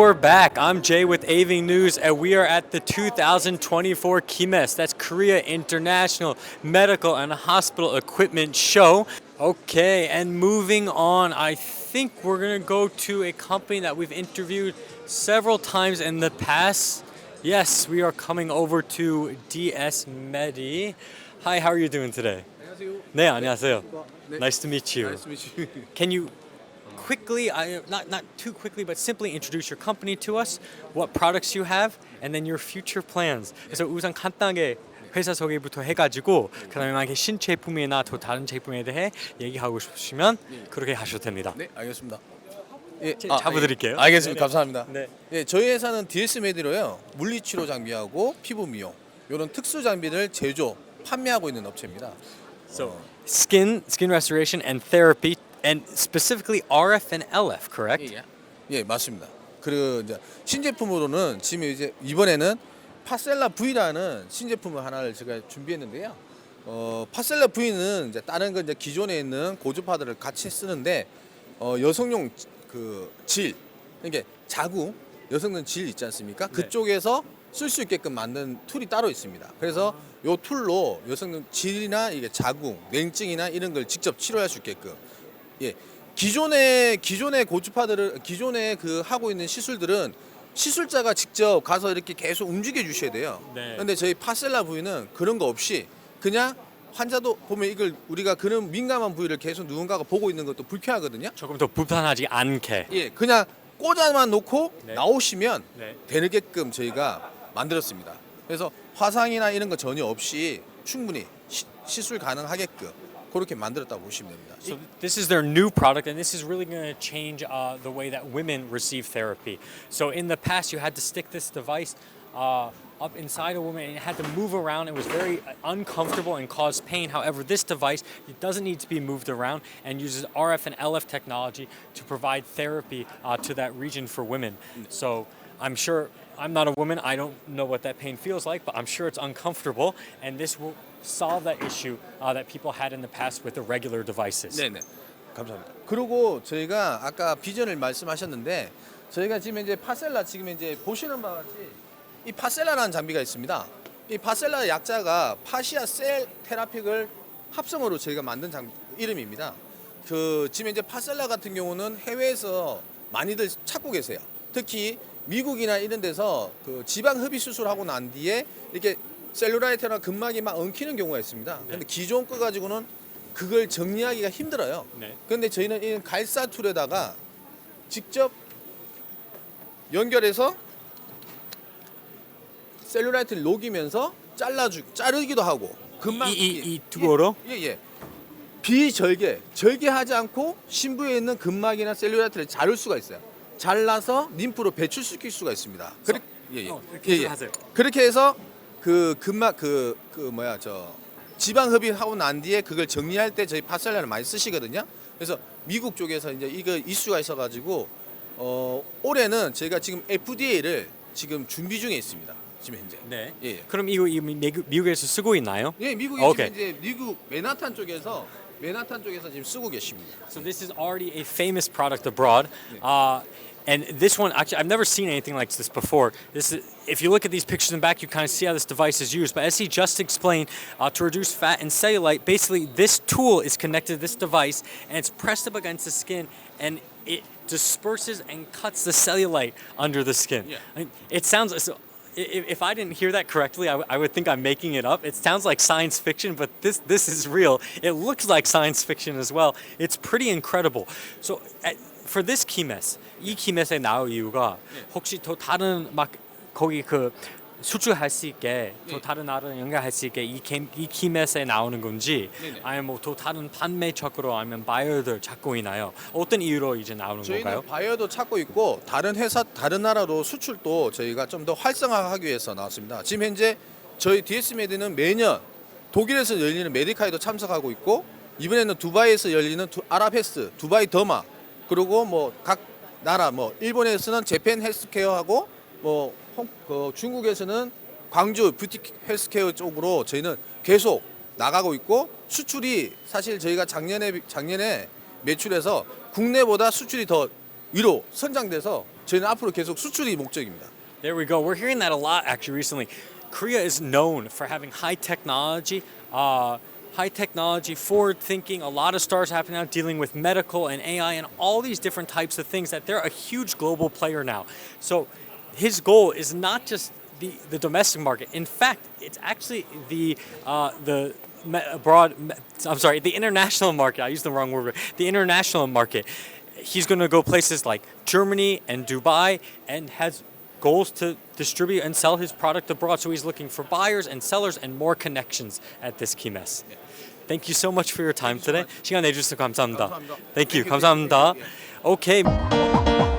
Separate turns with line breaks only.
we're back. I'm Jay with AV News, and we are at the 2024 KIMES. That's Korea International Medical and Hospital Equipment Show. Okay, and moving on, I think we're gonna go to a company that we've interviewed several times in the past. Yes, we are coming over to DS Medi. Hi, how are you doing today?
안녕하세요.
네, 안녕하세요.
네.
Nice to meet you.
Nice to meet you.
Can you quickly, I, not not too quickly, but simply introduce your company to us, what products you have, and then your future plans. 그래서 우선 간단하게 회사 소개부터 해가지고 그다음에 만약에 신제품이나 또 다른 제품에 대해 얘기하고 싶으시면 그렇게 하셔도 됩니다.
네, 알겠습니다. 예,
제- 잡아드릴게요.
예. 알겠습니다. 감사합니다.
네.
예, 저희 회사는 DS 메디로요. 물리치료 장비하고 피부 미용 이런 특수 장비를 제조, 판매하고 있는 업체입니다.
So skin, skin restoration and therapy, and specifically RF and LF, correct?
예, 예, 맞습니다. 그리고 이제 신제품으로는 지금 이제 이번에는 파셀라 V라는 신제품을 하나를 제가 준비했는데요. 어, 파셀라 V는 이제 다른 거 이제 기존에 있는 고주파들을 같이 쓰는데 어, 여성용 그 질, 이게 자궁 여성용 질 있지 않습니까?
네.
그쪽에서 쓸 수 있게끔 만든 툴이 따로 있습니다. 그래서 요 툴로 여성용 질이나 이게 자궁, 냉증이나 이런 걸 직접 치료할 수 있게끔 예. 기존의 기존의 고주파들을 기존에 그 하고 있는 시술들은 시술자가 직접 가서 이렇게 계속 움직여 주셔야 돼요.
네.
근데 저희 파셀라 부위는 그런 거 없이 그냥 환자도 보면 이걸 우리가 그런 민감한 부위를 계속 누군가가 보고 있는 것도 불쾌하거든요.
조금 더 불편하지 않게.
예, 그냥 꽂아만 놓고
네.
나오시면
네.
되게끔 저희가 만들었습니다. 그래서 화상이나 이런 거 전혀 없이 충분히 시, 시술 가능하게끔 그렇게 만들었다고 보시면 됩니다.
So this is their new product, and this is really going to change uh, the way that women receive therapy. So in the past, you had to stick this device uh, up inside a woman, and it had to move around. It was very uncomfortable and caused pain. However, this device it doesn't need to be moved around and uses RF and LF technology to provide therapy uh, to that region for women. So I'm sure. I'm not a woman. I don't know what that pain feels like, but I'm sure it's uncomfortable, and this will solve that issue uh, that people had in the past with the regular devices.
네네. 감사합니다. 그리고 저희가 아까 비전을 말씀하셨는데 저희가 지금 이제 파셀라 지금 이제 보시는 바와 같이 이 파셀라라는 장비가 있습니다. 이 파셀라 약자가 파시아 셀 테라픽을 합성으로 저희가 만든 장 이름입니다. 그 지금 이제 파셀라 같은 경우는 해외에서 많이들 찾고 계세요. 특히 미국이나 이런 데서 그 지방 흡입 수술하고 난 뒤에 이렇게 셀룰라이트나 근막이 막 엉키는 경우가 있습니다. 근데 기존 거 가지고는 그걸 정리하기가 힘들어요.
네.
근데 저희는 이 갈사 툴에다가 직접 연결해서 셀룰라이트를 녹이면서 잘라주 자르기도 하고 근막
이- 이- 이 투어로?
예, 예. 비절개 절개하지 않고 신부에 있는 근막이나 셀룰라이트를 자를 수가 있어요. 잘라서 림프로 배출시킬 수가 있습니다. 그렇 예, 예.
어, 계속 하세요.
그렇게 해서 그 근막 그 그 뭐야 저 지방 흡입하고 난 뒤에 그걸 정리할 때 저희 파셀라를 많이 쓰시거든요. 그래서 미국 쪽에서 이제 이거 이슈가 있어가지고 어 올해는 저희가 지금 FDA를 지금 준비 중에 있습니다. 지금 현재.
네.
예, 예.
그럼 이거 이 미국, 미국에서 쓰고 있나요?
예, 미국이
오케이.
지금 이제 미국 맨하탄 쪽에서 맨하탄 쪽에서 지금 쓰고 계십니다.
So this is already a famous product abroad. Uh, and this one, actually, I've never seen anything like this before. This is, if you look at these pictures in the back, you kind of see how this device is used. But as he just explained, uh, to reduce fat and cellulite, basically this tool is connected to this device, and it's pressed up against the skin, and it disperses and cuts the cellulite under the skin.
Yeah.
I mean, it sounds so. If I didn't hear that correctly, I would think I'm making it up. It sounds like science fiction, but this this is real. It looks like science fiction as well. It's pretty incredible. So at, for this 키메스, 이 키메스에 나올 이유가 혹시 더 다른 막 거기 그 수출할 수 있게 더
네.
다른 나라랑 연결할 수 있게 이, 키, 이 키메스에 나오는 건지
네네.
아니면 뭐더 다른 판매처로 아니면 바이어들 찾고 있나요? 어떤 이유로 이제 나오는
저희는
건가요?
바이어도 찾고 있고 다른 회사 다른 나라로 수출도 저희가 좀 더 활성화하기 위해서 나왔습니다. 지금 현재 저희 DS 메디는 매년 독일에서 열리는 메디카에도 참석하고 있고 이번에는 두바이에서 열리는 두, 아랍 헬스, 두바이 더마 그리고 뭐 각 나라 뭐 일본에서는 재팬 헬스케어하고 뭐 홍, 그 중국에서는 광주 뷰티 헬스케어 쪽으로 저희는 계속 나가고 있고 수출이 사실 저희가 작년에 작년에 매출에서 국내보다 수출이 더 위로 선장돼서 저희는 앞으로 계속 수출이 목적입니다.
There we go. We're hearing that a lot actually recently. Korea is known for having high technology, uh, high technology, forward thinking. A lot of stars happening now dealing with medical and AI and all these different types of things that they're a huge global player now. So his goal is not just the, the domestic market. In fact, it's actually the uh, the abroad. I'm sorry, the international market. I used the wrong word. The international market. He's going to go places like Germany and Dubai, and has goals to distribute and sell his product abroad. So he's looking for buyers and sellers and more connections at this key mess. Thank you so much for your time today. 시간 내주셔서 감사합니다.
감사합니다.
Thank you.
Thank you,
감사합니다.
thank you,
Okay.